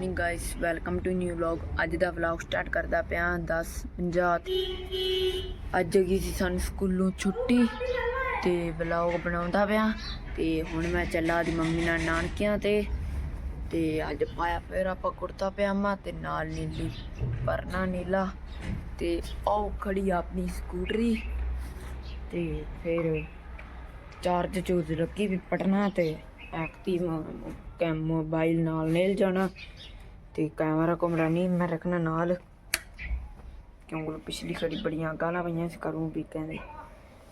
Morning guys welcome to new vlog ਅੱਜ ਦਾ vlog start ਕਰਦਾ ਪਿਆ 10:50 ਤੇ। ਅੱਜ ਗਈ ਸੀ ਸਾਨੂੰ ਸਕੂਲੋਂ ਛੁੱਟੀ ਤੇ ਵਲੌਗ ਬਣਾਉਂਦਾ ਪਿਆ। ਤੇ ਹੁਣ ਮੈਂ ਚੱਲਾ ਦੀ ਮੰਮੀ ਨਾਲ ਨਾਨਕਿਆਂ ਤੇ। ਤੇ ਅੱਜ ਪਾਇਆ ਫਿਰ ਆਪਾਂ ਕੁੜਤਾ ਪਜਾਮਾ ਤੇ ਨਾਲ ਨੀਲੀ, ਪਰਨਾ ਨੀਲਾ। ਤੇ ਉਹ ਖੜੀ ਆਪਣੀ ਸਕੂਟਰੀ। ਤੇ ਫਿਰ ਚਾਰਜ ਚੂਜ ਲੱਗੀ ਵੀ ਪਟਨਾ ਤੇ। ਐਕਟਿਵ ਕੈਮ ਮੋਬਾਈਲ ਨਾਲ ਨੇਲ ਜਾਣਾ ਤੇ ਕੈਮਰਾ ਕੁਮਰਾ ਨਹੀਂ ਮੈਂ ਰੱਖਣਾ ਨਾਲ। ਕਿਉਂਕਿ ਪਿਛਲੀ ਖੜੀ ਬੜੀਆਂ ਗਾਲਾਂ ਪਈਆਂ ਸੀ ਕਰੂੰ ਵੀ ਕਹਿੰਦੇ,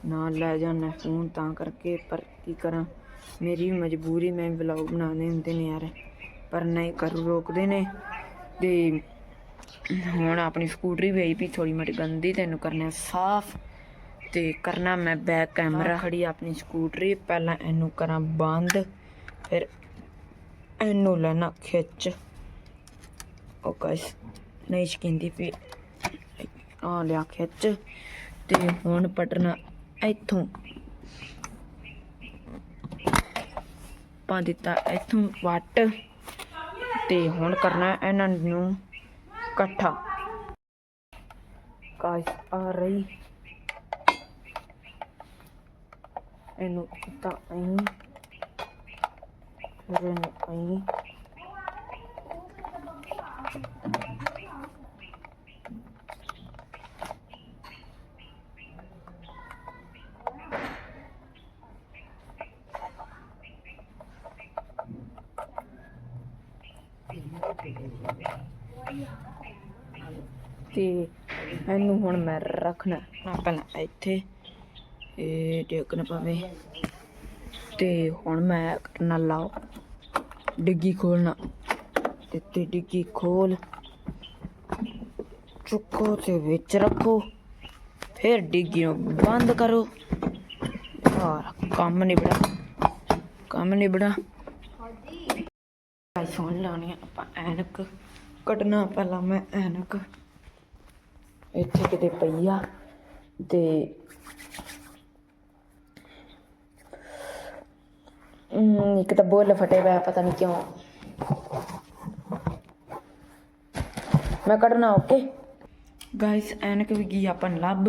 ਨਾਲ ਲੈ ਜਾਣਾ ਫੋਨ ਤਾਂ ਕਰਕੇ, ਪਰ ਕੀ ਕਰਾਂ? ਮੇਰੀ ਮਜਬੂਰੀ, ਮੈਂ ਵਲੌਗ ਬਣਾਉਣੇ ਹੁੰਦੇ ਨੇ ਯਾਰ, ਪਰ ਨਹੀਂ ਕਰੂ ਰੋਕਦੇ ਨੇ। ਤੇ ਹੁਣ ਆਪਣੀ ਸਕੂਟਰੀ ਵੀ ਵੀ ਥੋੜੀ ਮੋਟੀ ਗੰਦੀ ਤੈਨੂੰ ਕਰਨਾ ਸਾਫ਼। ਤੇ ਕਰਨਾ ਮੈਂ ਬੈਕ ਕੈਮਰਾ ਖੜੀ ਆਪਣੀ ਸਕੂਟਰੀ ਪਹਿਲਾਂ ਇਹਨੂੰ ਕਰਾਂ ਬੰਦ। ਫਿਰ ਇਹਨੂੰ ਲੈਣਾ ਖਿੱਚ। ਉਹ ਗਾਇਸ ਨਹੀਂ ਸ਼ਕਿੰਦੀ ਵੀ ਆ ਲਿਆ ਖਿੱਚ। ਤੇ ਹੁਣ ਪਟਨਾ ਇੱਥੋਂ ਪਾ ਦਿੱਤਾ ਇੱਥੋਂ ਵੱਟ। ਤੇ ਹੁਣ ਕਰਨਾ ਇਹਨਾਂ ਨੂੰ ਇਕੱਠਾ। ਗਾਇਸ ਆ ਰਹੀ। ਇਹਨੂੰ ਕੀਤਾ ਐਂ ਫਿਰ ਇਹਨੂੰ ਤੇ ਇਹਨੂੰ ਹੁਣ ਮੈਂ ਰੱਖਣਾ ਨਾ ਪਹਿਲਾਂ ਇੱਥੇ, ਇਹ ਡਿੱਗ ਪਵੇ। ਤੇ ਹੁਣ ਮੈਂ ਕਰਨਾ ਲਾਓ। ਡਿੱਗੀ ਖੋਲਣਾ ਦਿੱਤੀ ਡਿੱਗੀ ਖੋਲ ਚੁੱਕੋ ਤੇ ਵਿੱਚ ਰੱਖੋ। ਫਿਰ ਡਿੱਗੀ ਨੂੰ ਬੰਦ ਕਰੋ। ਔਰ ਕੰਮ ਨਿਬੜਾ। ਕੰਮ ਨਿਬੜਾ। ਭਾਈ ਸੁਣ ਲਾਉਣੀ ਆਪਾਂ ਐਨਕ ਕੱਢਣਾ ਪਹਿਲਾਂ ਮੈਂ ਐਨਕ। ਇੱਥੇ ਕਿਤੇ ਪਈਆ ਆ ਤੇ ਇੱਕ ਤਾਂ ਬੋਲ ਫਟੇ ਪਿਆ ਪਤਾ ਨਹੀਂ ਕਿਉਂ। ਮੈਂ ਕੱਢਣਾ ਓਕੇ ਗਾਇਸ ਐਨਕ ਵੀ ਗਈ ਆਪਾਂ ਲੱਭ।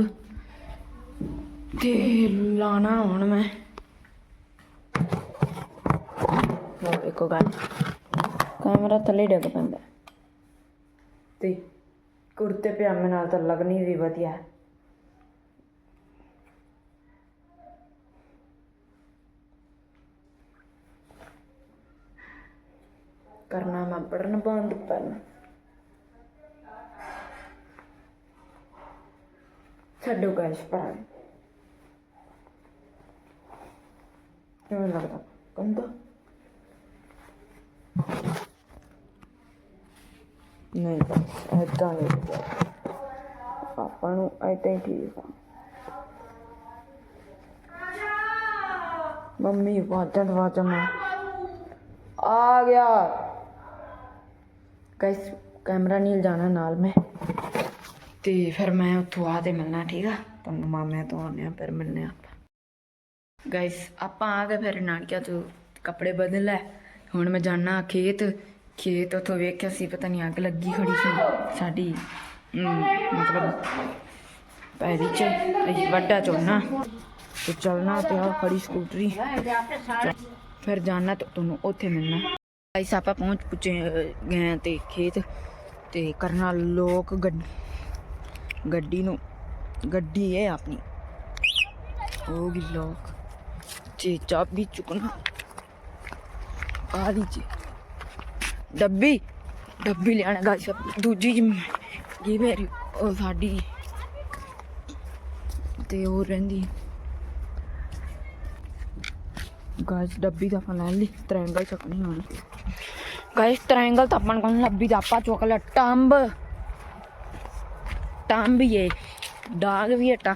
ਤੇ ਲਾਣਾ ਹੁਣ ਮੈਂ। ਲੋ ਇੱਕੋ ਗੱਲ। ਕੈਮਰਾ ਥੱਲੇ ਡਿੱਗ ਪੈਂਦਾ। ਤੇ ਕੁੜਤੇ ਪਜਾਮੇ ਨਾਲ ਤਾਂ ਲੱਗਣੀ ਵੀ ਵਧੀਆ। ਕਰਨਾ, ਮੈਂ ਪੜਨ ਬੰਦ ਪਹਿਲਾਂ ਛੱਡੋ ਗਾਇਸ ਪਰ ਕਿਵੇਂ ਲੱਗਦਾ? ਕੰਦਾ? ਨਹੀਂ ਐਦਾਂ ਨਹੀਂ ਆਪਾਂ ਨੂੰ ਐਦਾਂ ਹੀ ਠੀਕ ਆ। ਮੰਮੀ ਵਾਜਣ ਵਾਜਣ ਆ ਗਿਆ। ਗਾਇਸ ਕੈਮਰਾ ਨਹੀਂ ਲਿਜਾਣਾ ਨਾਲ ਮੈਂ। ਤੇ ਫਿਰ ਮੈਂ ਉੱਥੋਂ ਆ ਤੇ ਮਿਲਣਾ, ਠੀਕ ਆ? ਤੁਹਾਨੂੰ ਮਾਮਿਆਂ ਤੋਂ ਆਉਂਦੇ ਆ, ਫਿਰ ਮਿਲਨੇ ਆਪਾਂ। ਗਾਇਸ ਆਪਾਂ ਆ ਕੇ ਫਿਰ ਨਾਨਕਿਆਂ ਤੋਂ ਕੱਪੜੇ ਬਦਲ ਲੈ। ਹੁਣ ਮੈਂ ਜਾਣਾ ਖੇਤ। ਖੇਤ ਉੱਥੋਂ ਵੇਖਿਆ ਸੀ, ਪਤਾ ਨਹੀਂ ਅੱਗ ਲੱਗੀ ਖੜੀ ਸੀ। ਸਾਡੀ ਮਤਲਬ ਪੈਰੀ ਚ ਇਹ ਵੱਡਾ ਝੋਨਾ। ਤੇ ਚੱਲਣਾ ਤੇ ਆ ਖੜੀ ਸਕੂਟਰੀ। ਫਿਰ ਜਾਣਾ ਤਾਂ ਤੁਹਾਨੂੰ ਉੱਥੇ ਮਿਲਣਾ। ਗਾਇਸ ਆਪਾਂ ਪਹੁੰਚ ਪੁੱਜੇ ਅਹ, ਗਏ ਤੇ ਖੇਤ ਤੇ ਕਰਨਾ ਲੋਕ ਗੱਡੀ ਨੂੰ ਗੱਡੀ ਹੈ ਆਪਣੀ। ਹੋ ਗਈ ਲੋਕ ਤੇ ਚਾਬੀ ਚੁੱਕਣਾ। ਆ ਦੀ ਜੀ। ਡੱਬੀ ਡੱਬੀ ਲਿਆਣਾ ਗਾਇਸ ਦੂਜੀ ਜੀ ਮੇਰੀ ਸਾਡੀ। ਤੇ ਉਹ ਰਹਿੰਦੀ। ਗਾਇਸ ਡੱਬੀ ਤਾਂ ਆਪਾਂ ਲੈ ਲਈ ਟ੍ਰਾਇੰਗਲ ਚੱਕਣੀ ਹੁਣ। ਗਾਇਸ ਟ੍ਰਾਇੰਗਲ ਤਾਂ ਆਪਾਂ ਨੂੰ ਲੱਭੀ ਦਾ? ਆਪਾਂ ਚੁੱਕ ਲਿਆ ਡਾਗ ਵੀ ਹਟਾ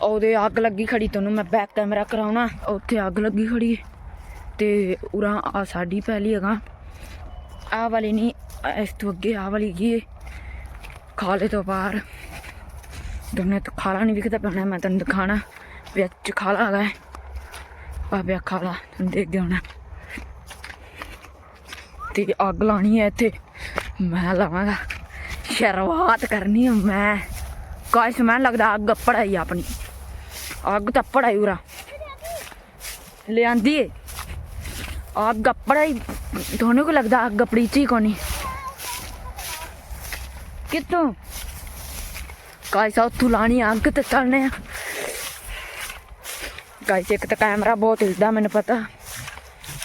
ਉਹਦੇ ਅੱਗ ਲੱਗੀ ਖੜੀ ਤੈਨੂੰ ਮੈਂ ਬੈਕ ਕੈਮਰਾ ਕਰਾਉਣਾ। ਉੱਥੇ ਅੱਗ ਲੱਗੀ ਖੜੀ ਏ। ਤੇ ਉਰਾ ਆ ਸਾਡੀ ਪਹਿਲੀ ਹੈਗਾ। ਆ ਵਾਲੀ ਨਹੀਂ ਇਸ ਤੋਂ ਅੱਗੇ ਆ ਵਾਲੀ ਗਈ ਖਾਲੇ ਤੋਂ ਬਾਹਰ। ਦੋਨੇ ਤਾਂ ਖਾਲਾ ਨਹੀਂ ਵਿਖਦਾ ਪੈਣਾ ਮੈਂ ਤੈਨੂੰ ਦਿਖਾਣਾ। ਵਿੱਚ ਖਾਲਾ ਹੈਗਾ ਬਾਬਿਆ ਖਾਲਾ ਤੈਨੂੰ ਦੇਖ ਗਿਆ ਹੋਣਾ। ਤੇ ਅੱਗ ਲਾਣੀ ਹੈ ਇੱਥੇ। ਮੈਂ ਲਾਵਾਂਗਾ। ਸ਼ੁਰੂਆਤ ਕਰਨੀ ਹੈ ਮੈਂ। ਕਾਸ਼ ਮੈਂ ਲੱਗਦਾ ਅੱਗ ਪੜਾਈ ਆਪਣੀ। ਅੱਗ ਤਾਂ ਪੜਾਈ ਉਰਾ। ਲਿਆਂਦੀ ਅੱਗ ਪੜਾਈ। ਤੁਹਾਨੂੰ ਕੋ ਲੱਗਦਾ ਅੱਗ ਆਪਣੀ ਚੀ ਕੋਨੀ ਕਿਤੋਂ ਕਾਸ਼ ਉੱਥੋਂ ਲਾਣੀ ਅੱਗ ਤੇ ਚੱਲਨੇ ਆ। ਗਾਇਸ, ਇੱਕ ਤਾਂ ਕੈਮਰਾ ਬਹੁਤ ਹਿਲਦਾ ਮੈਨੂੰ ਪਤਾ।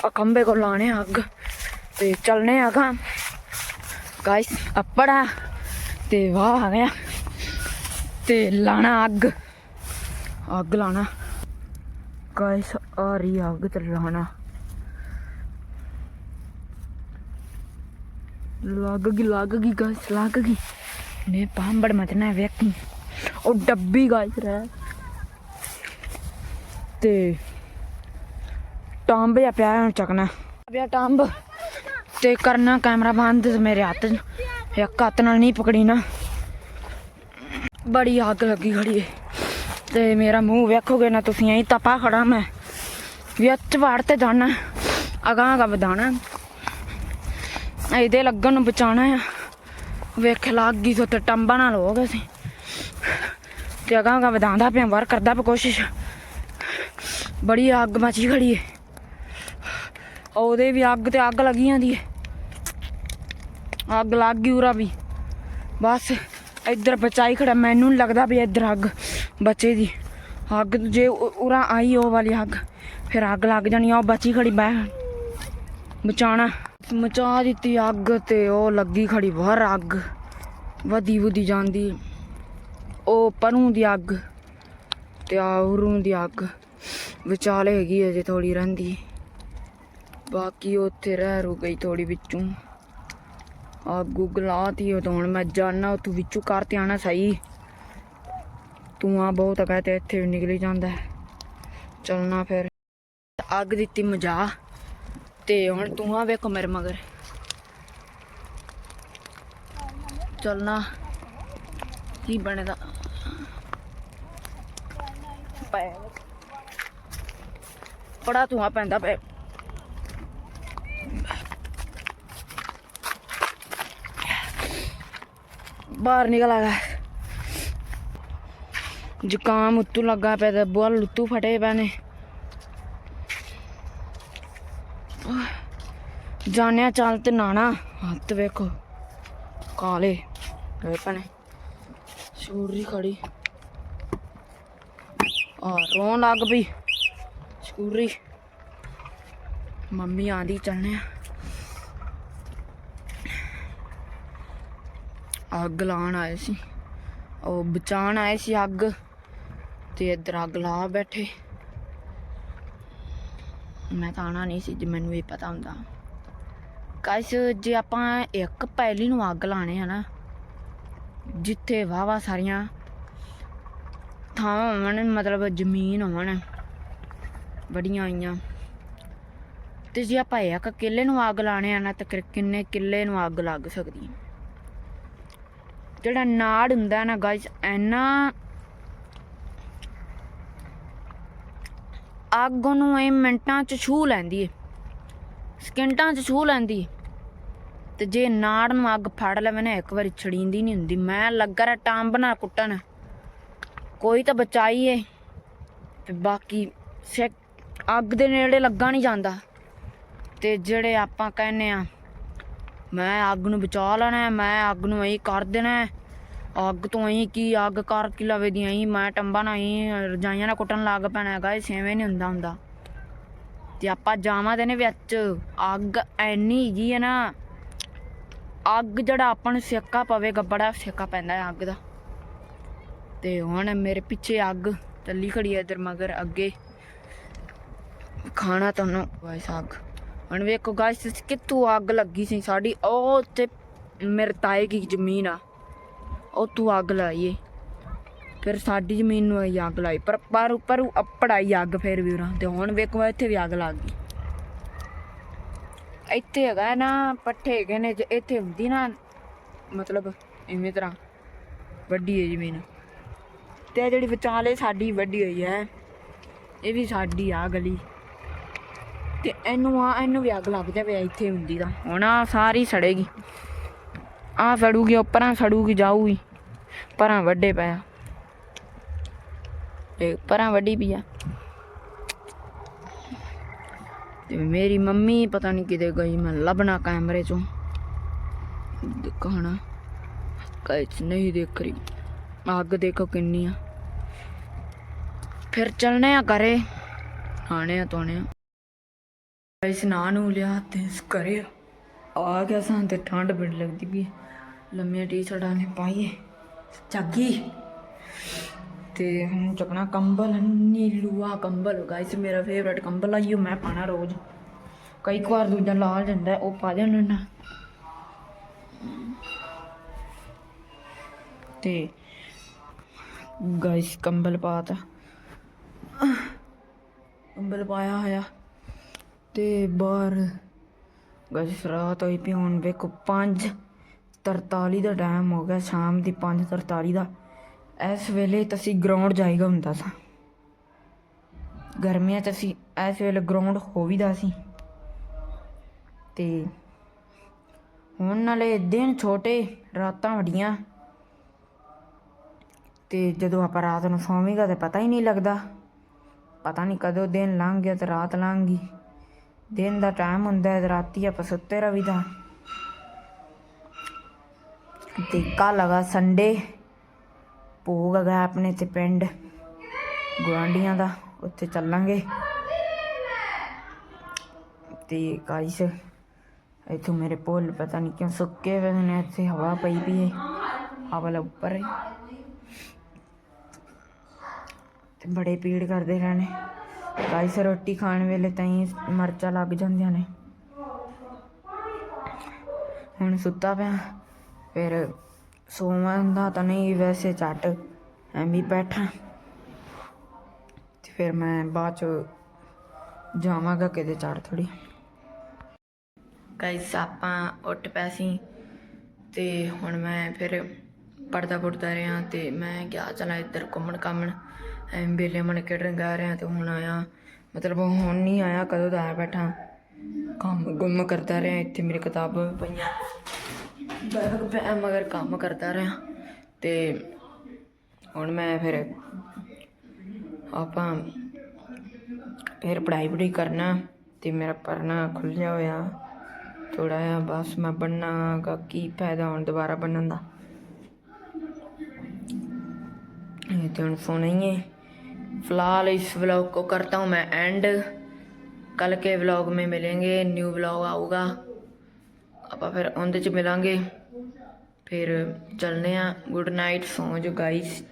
ਆ ਖੰਬੇ ਕੋ ਲਾਣੇ ਆ ਅੱਗ, ਤੇ ਚੱਲਨੇ ਆ ਗਾ ਗਾਇਸ, ਅੱਪੜਾ ਤੇ ਵਾਹ ਆ ਗਿਆ। ਤੇ ਲਾਣਾ ਅੱਗ। ਅੱਗ ਲਾਣਾ। ਗਾਇਸ ਆ ਰਹੀ ਅੱਗ ਤੇ ਲਾਣਾ। ਲੱਗ ਗਈ ਲੱਗ ਗਈ ਗਾਇਸ, ਲੱਗ ਗਈ। ਨੇ ਪਾਂਬੜ ਮਚਣਾ ਵੇਖੀ। ਉਹ ਡੱਬੀ ਗਾਇਸ ਰਹਿ। ਤੇ ਟੰਬ ਜਾਂ ਪਿਆ ਹੁਣ ਚੱਕਣਾ। ਪਿਆ ਟੰਬ। ਤੇ ਕਰਨਾ ਕੈਮਰਾ ਬੰਦ ਮੇਰੇ ਹੱਥ। ਇੱਕ ਹੱਥ ਨਾਲ ਨਹੀਂ ਪਕੜੀ ਨਾ। ਬੜੀ ਅੱਗ ਲੱਗੀ ਖੜੀ ਏ। ਤੇ ਮੇਰਾ ਮੂੰਹ ਵੇਖੋਗੇ ਨਾ ਤੁਸੀਂ ਐਂ ਤਪਾ ਖੜਾ ਮੈਂ। ਵਿੱਚ ਵੜ ਤੇ ਜਾਣਾ ਅਗਾਂ ਅਗਾ ਵਧਾਣਾ ਇਹਦੇ ਲੱਗਣ ਨੂੰ ਬਚਾਉਣਾ ਆ। ਵੇਖ ਲੱਗ ਗਈ ਸੋ ਤੇ ਟੰਬਾਂ ਨਾਲ ਹੋ ਗਏ ਸੀ। ਤੇ ਅਗਾਂ ਅਗਾ ਵਧਾਉਂਦਾ ਪਿਆ ਵਾਰ ਕਰਦਾ ਪਿਆ ਕੋਸ਼ਿਸ਼। ਬੜੀ ਅੱਗ ਮਚੀ ਖੜੀ ਹੈ ਉਹਦੇ ਵੀ ਅੱਗ ਤੇ ਅੱਗ ਲੱਗੀ ਜਾਂਦੀ ਹੈ ਅੱਗ ਲੱਗ ਗਈ ਉਰਾ ਵੀ। ਬਸ ਇੱਧਰ ਬਚਾਈ ਖੜਾ, ਮੈਨੂੰ ਨੀ ਲੱਗਦਾ ਵੀ ਇੱਧਰ ਅੱਗ ਬਚੇ ਦੀ। ਅੱਗ ਜੇ ਉ- ਉਰਾ ਆਈ ਉਹ ਵਾਲੀ ਅੱਗ, ਫਿਰ ਅੱਗ ਲੱਗ ਜਾਣੀ ਆ, ਉਹ ਬਚੀ ਖੜੀ ਬਹਿ। ਬਚਾਣਾ ਮਚਾ ਦਿੱਤੀ ਅੱਗ ਤੇ ਉਹ ਲੱਗੀ ਖੜੀ ਬਾਹਰ ਅੱਗ। ਵਧੀ ਵਧੀ ਜਾਂਦੀ। ਉਹ ਪਰੂ ਦੀ ਅੱਗ ਤੇ ਆ ਉਰੂ ਦੀ ਅੱਗ। ਵਿਚਾਲੇ ਹੈਗੀ ਅਜੇ ਥੋੜੀ ਰਹਿੰਦੀ। ਬਾਕੀ ਉੱਥੇ ਰਹਿ ਰੂ ਗਈ ਥੋੜੀ ਵਿੱਚੋਂ। ਅੱਗ ਉੱਗ ਲਾਤੀ, ਉਹ ਤਾਂ ਹੁਣ ਮੈਂ ਜਾਣਾ ਤੂੰ ਵਿੱਚੋਂ ਕਰ ਤੇ ਆਣਾ ਸਹੀ। ਤੂੰ ਆ ਬਹੁਤ ਹੈਗਾ ਤੇ ਇੱਥੇ ਨਿਕਲੀ ਜਾਂਦਾ। ਚੱਲਣਾ ਫਿਰ। ਅੱਗ ਦਿੱਤੀ ਮਜਾ। ਤੇ ਹੁਣ ਤੂੰ ਆ ਵੇਖੋ ਮੇਰੇ ਮਗਰ। ਚੱਲਣਾ। ਕੀ ਬਣੇਗਾ ਪੈ ਬੜਾ ਧੂਆਂ ਪੈਂਦਾ ਪੈ ਬਾਹਰ ਨਿਕਲ ਆ ਜ਼ੁਕਾਮ ਉੱਤੋਂ ਲੱਗਾ ਪਿਆ ਤੇ ਬੁਆ ਲੁੱਤੂ ਫਟੇ ਪਏ ਨੇ। ਜਾਣਿਆ ਚੱਲ ਤੇ ਨਾਣਾ, ਹੱਥ ਵੇਖੋ, ਕਾਲੇ ਹੋਏ ਪਣੇ ਸ਼ੂਰੀ ਖੜੀ। ਆ ਰੋਣ ਲੱਗ ਪਈ। ਪੂਰੀ। ਮੰਮੀ ਆਂਦੀ ਚੱਲਨੇ ਆ। ਅੱਗ ਲਾਉਣ ਆਏ ਸੀ। ਉਹ ਬਚਾਉਣ ਆਏ ਸੀ ਅੱਗ। ਤੇ ਇੱਧਰ ਅੱਗ ਲਾ ਬੈਠੇ। ਮੈਂ ਤਾਂ ਆਣਾ ਨਹੀਂ ਸੀ ਜੇ ਮੈਨੂੰ ਇਹ ਪਤਾ ਹੁੰਦਾ। ਕਾਸ਼ ਜੇ ਆਪਾਂ ਇੱਕ ਪੈਲੀ ਨੂੰ ਅੱਗ ਲਾਣੇ ਆ ਨਾ, ਜਿੱਥੇ ਵਾਵਾ ਸਾਰੀਆਂ ਥਾਂ ਹੋਣ, ਮਤਲਬ ਜ਼ਮੀਨ ਹੋਣ। ਬੜੀਆਂ ਆਈਆਂ। ਤੇ ਜੇ ਆਪਾਂ ਇੱਕ ਕਿੱਲੇ ਨੂੰ ਅੱਗ ਲਾਣੇ ਆ ਨਾ, ਤਾਂ ਕਿੰਨੇ ਕਿੱਲੇ ਨੂੰ ਅੱਗ ਲੱਗ ਸਕਦੀ ਹੈ ਜਿਹੜਾ ਨਾੜ ਹੁੰਦਾ ਨਾ ਗਾਇਸ ਐਨਾ ਅੱਗ ਨੂੰ ਇਹ ਮਿੰਟਾਂ ਚ ਛੂ ਲੈਂਦੀ ਏ। ਸਕਿੰਟਾਂ ਚ ਛੂ ਲੈਂਦੀ ਤੇ ਜੇ ਨਾੜ ਨੂੰ ਅੱਗ ਫੜ ਲਵੇ ਨਾ, ਇੱਕ ਵਾਰੀ ਛੜੀਂਦੀ ਨਹੀਂ ਹੁੰਦੀ। ਮੈਂ ਲੱਗਾ ਰ ਟਾਂਬ ਨਾਲ ਕੁੱਟਣ। ਕੋਈ ਤਾਂ ਬਚਾਈਏ। ਤੇ ਬਾਕੀ ਸਿੱਖ ਅੱਗ ਦੇ ਨੇੜੇ ਲੱਗਾ ਨਹੀਂ ਜਾਂਦਾ। ਤੇ ਜਿਹੜੇ ਆਪਾਂ ਕਹਿੰਨੇ ਆ, ਮੈਂ ਅੱਗ ਨੂੰ ਬਚਾ ਲੈਣਾ, ਮੈਂ ਅੱਗ ਨੂੰ ਐਂ ਕਰ ਦੇਣਾ। ਅੱਗ ਤੋਂ ਐਂ ਕੀ ਅੱਗ ਕਰ ਕੀ ਲਵੇ ਦੀ ਐਂ ਮੈਂ ਟੰਬਾ ਨਾ ਐਂ ਰਜਾਈਆਂ ਨਾਲ ਕੁੱਟਣ ਲੱਗ ਪੈਣਾ ਹੈਗਾ, ਇਹ ਛੇਵੇਂ ਨਹੀਂ ਹੁੰਦਾ ਹੁੰਦਾ। ਤੇ ਆਪਾਂ ਜਾਵਾਂ ਦੇ ਨੇ ਵਿੱਚ, ਅੱਗ ਐਨੀ ਹੈਗੀ ਹੈ ਨਾ, ਅੱਗ ਜਿਹੜਾ ਆਪਾਂ ਨੂੰ ਸੇਕਾ ਪਵੇਗਾ, ਬੜਾ ਸੇਕਾ ਪੈਂਦਾ ਹੈ ਅੱਗ ਦਾ। ਤੇ ਹੁਣ ਮੇਰੇ ਪਿੱਛੇ ਅੱਗ ਚੱਲੀ ਖੜੀ ਹੈ ਇਧਰ ਮਗਰ ਅੱਗੇ। ਖਾਣਾ ਤੁਹਾਨੂੰ ਗਾਇਸ ਅੱਗ ਹੁਣ ਵੇਖੋ ਗਾਇਸ ਕਿੱਥੋਂ ਅੱਗ ਲੱਗੀ ਸੀ? ਸਾਡੀ ਉਹ ਉੱਥੇ ਮੇਰੇ ਤਾਏ ਦੀ ਜ਼ਮੀਨ ਆ। ਉਹ ਤੂੰ ਅੱਗ ਲਾਈਏ। ਫਿਰ ਸਾਡੀ ਜ਼ਮੀਨ ਨੂੰ ਅਸੀਂ ਅੱਗ ਲਾਈ। ਪਰ ਪਰ ਪਰ ਪੜਾਈ ਅੱਗ ਫਿਰ ਵੀ ਉਰਾਂ ਤੇ। ਹੁਣ ਵੇਖੋ ਇੱਥੇ ਵੀ ਅੱਗ ਲੱਗ ਗਈ। ਇੱਥੇ ਹੈਗਾ ਨਾ, ਪੱਠੇ ਹੈਗੇ ਨੇ ਜੇ ਇੱਥੇ ਹੁੰਦੀ ਨਾ, ਮਤਲਬ ਇਵੇਂ ਤਰ੍ਹਾਂ ਵੱਡੀ ਹੈ ਜ਼ਮੀਨ। ਤੇ ਜਿਹੜੀ ਵਿਚਾਲੇ ਸਾਡੀ ਵੱਡੀ ਹੋਈ ਹੈ, ਇਹ ਵੀ ਸਾਡੀ ਆ ਗਲੀ। ਤੇ ਇਹਨੂੰ ਆ, ਇਹਨੂੰ ਵੀ ਅੱਗ ਲੱਗ ਜਾਵੇ, ਇੱਥੇ ਹੁੰਦੀ ਤਾਂ। ਹੁਣ ਆ ਸਾਰੀ ਸੜੇਗੀ। ਆ ਸੜੂਗੀ, ਉੱਪਰਾਂ ਸੜੂਗੀ, ਜਾਊਗੀ। ਪਰਾਂ ਵੱਡੇ ਪਿਆ। ਇਹ ਪਰਾਂ ਵੱਡੀ ਵੀ ਤੇ ਮੇਰੀ ਮੰਮੀ ਪਤਾ ਨਹੀਂ ਕਿਤੇ ਗਈ, ਮੈਂ ਲੱਭਣਾ ਕੈਮਰੇ ਚੋਂ। ਦਿਖਾਣਾ ਕਾਇਚ ਨਹੀਂ ਦੇਖ ਰਹੀ। ਅੱਗ ਦੇਖੋ ਕਿੰਨੀ ਆ। ਫਿਰ ਚੱਲਣੇ ਆ ਘਰੇ। ਆਣੇ ਆ ਤੋਣੇ ਆ। ਇਸ ਨਾਂ ਨੂੰ ਲਿਆ ਤੇ ਇਸ ਕਰੇ ਆ ਗਿਆ ਸਾਂ ਤੇ ਠੰਡ ਬੜੀ ਲੱਗਦੀ ਵੀ ਲੰਮੀਆਂ ਟੀ-ਸ਼ਰਟਾਂ ਨੇ ਪਾਈਏ ਚੱਗੀ। ਤੇ ਹੁਣ ਚੱਕਣਾ ਕੰਬਲ ਨੀਲੂਆ ਕੰਬਲ। ਗਾਇਸ ਮੇਰਾ ਫੇਵਰਟ ਕੰਬਲ ਆਈਓ ਮੈਂ ਪਾਣਾ ਰੋਜ਼। ਕਈ ਕੁ ਵਾਰ ਦੂਜਾ ਲਾਲ ਜਾਂਦਾ ਹੈ, ਉਹ ਪਾ ਦੇਣਾ ਨਾ ਤੇ ਗਾਇਸ ਕੰਬਲ ਪਾਤਾ ਕੰਬਲ ਪਾਇਆ ਹੋਇਆ। ਤੇ ਬਾਹਰ ਗਾਇਸ ਰਾਤ ਹੋਈ ਪਈ ਹੁਣ ਵੇਖੋ 5:43 ਦਾ ਟਾਈਮ ਹੋ ਗਿਆ, ਸ਼ਾਮ ਦੀ 5:43 ਦਾ। ਇਸ ਵੇਲੇ ਤਾਂ ਅਸੀਂ ਗਰਾਊਂਡ ਜਾਏਗਾ ਹੁੰਦਾ ਸਾਂ। ਗਰਮੀਆਂ 'ਚ ਅਸੀਂ ਇਸ ਵੇਲੇ ਗਰਾਊਂਡ ਹੋ ਵੀ ਦਾ ਸੀ। ਤੇ ਹੁਣ ਨਾਲੇ ਦਿਨ ਛੋਟੇ, ਰਾਤਾਂ ਵੱਡੀਆਂ। ਤੇ ਜਦੋਂ ਆਪਾਂ ਰਾਤ ਨੂੰ ਸੌਵੇਂਗਾ ਤੇ ਪਤਾ ਹੀ ਨਹੀਂ ਲੱਗਦਾ। ਪਤਾ ਨਹੀਂ ਕਦੋਂ ਦਿਨ ਲੰਘ ਗਿਆ ਤੇ ਰਾਤ ਲੰਘ ਗਈ। ਦਿਨ ਦਾ ਟਾਈਮ ਹੁੰਦਾ ਹੈ, ਰਾਤੀ ਆਪਾਂ ਸੁੱਤੇ ਰਵੀਦਾ ਤੇ ਕੱਲ੍ਹ ਲਗਾ ਸੰਡੇ ਭੋਗ ਹੈਗਾ ਆਪਣੇ ਤੇ ਪਿੰਡ। ਗੁਆਂਢੀਆਂ ਦਾ, ਉੱਥੇ ਚੱਲਾਂਗੇ। ਤੇ ਗਾਇਸ ਇੱਥੋਂ ਮੇਰੇ ਪੁੱਲ ਪਤਾ ਨਹੀਂ ਕਿਉਂ ਸੁੱਕੇ ਹੋਏ ਨੇ, ਇੱਥੇ ਹਵਾ ਪਈ ਵੀ ਹੈ ਹਵਾ ਵਾਲਾ ਉੱਪਰ ਹੈ ਤੇ ਬੜੇ ਪੀੜ ਕਰਦੇ ਰਹਿਣੇ। ਗਾਇਸ ਰੋਟੀ ਖਾਣ ਵੇਲੇ ਤਾਂ ਹੀ ਮਰਚਾਂ ਲੱਗ ਜਾਂਦੀਆਂ ਨੇ। ਹੁਣ ਸੁੱਤਾ ਪਿਆ, ਫਿਰ ਸੋਵਾਂ ਦਾ ਤਾਂ ਨਹੀਂ, ਵੈਸੇ ਝੱਟ ਐਵੇਂ ਬੈਠਾ। ਤੇ ਫਿਰ ਮੈਂ ਬਾਅਦ ਚ ਜਾਵਾਂਗਾ ਕਿਤੇ ਚੜ ਥੋੜੀ ਗਾਇਸ ਆਪਾਂ ਉੱਠ ਪਏ ਸੀ ਤੇ ਹੁਣ ਮੈਂ ਫਿਰ ਪੜਦਾ ਪੁੜਦਾ ਰਿਹਾ ਤੇ ਮੈਂ ਗਿਆ ਚਲਾ ਇੱਧਰ ਘੁੰਮਣ ਕਾਮਣ ਐਵੇਂ ਬੇਲੇ ਮਣ ਕੇ ਆ ਰਿਹਾ ਤੇ ਹੁਣ ਆਇਆ। ਮਤਲਬ ਹੁਣ ਨਹੀਂ ਆਇਆ, ਕਦੋਂ ਦਾ ਬੈਠਾ। ਕੰਮ ਗੁੰਮ ਕਰਦਾ ਰਿਹਾ ਇੱਥੇ ਮੇਰੀ ਕਿਤਾਬ ਪਈਆਂ। ਬੈਗ ਪੈ ਮਗਰ ਕੰਮ ਕਰਦਾ ਰਿਹਾ ਤੇ ਹੁਣ ਮੈਂ ਫਿਰ ਆਪਾਂ ਫਿਰ ਪੜਾਈ ਪੜਾਈ ਕਰਨਾ ਤੇ ਮੇਰਾ ਪਰਨਾ ਖੁੱਲਿਆ ਹੋਇਆ। ਥੋੜਾ ਜਿਹਾ ਬਸ ਮੈਂ ਬਣਨਾਗਾ ਕੀ ਫਾਇਦਾ ਹੁਣ ਦੁਬਾਰਾ ਬਣਨ ਦਾ। ਇਹ ਤਾਂ ਸੋਹਣਾ ਹੀ ਹੈ फिलहाल इस व्लॉग को करता हूँ मैं एंड कल के व्लॉग में मिलेंगे न्यू व्लॉग आऊगा ਆਪਾਂ ਫਿਰ ਉਹਦੇ ਚ ਮਿਲਾਂਗੇ ਫਿਰ ਚੱਲਨੇ ਆ ਗੁੱਡ ਨਾਈਟ ਸੌਂ ਜੋ ਗਾਈਸ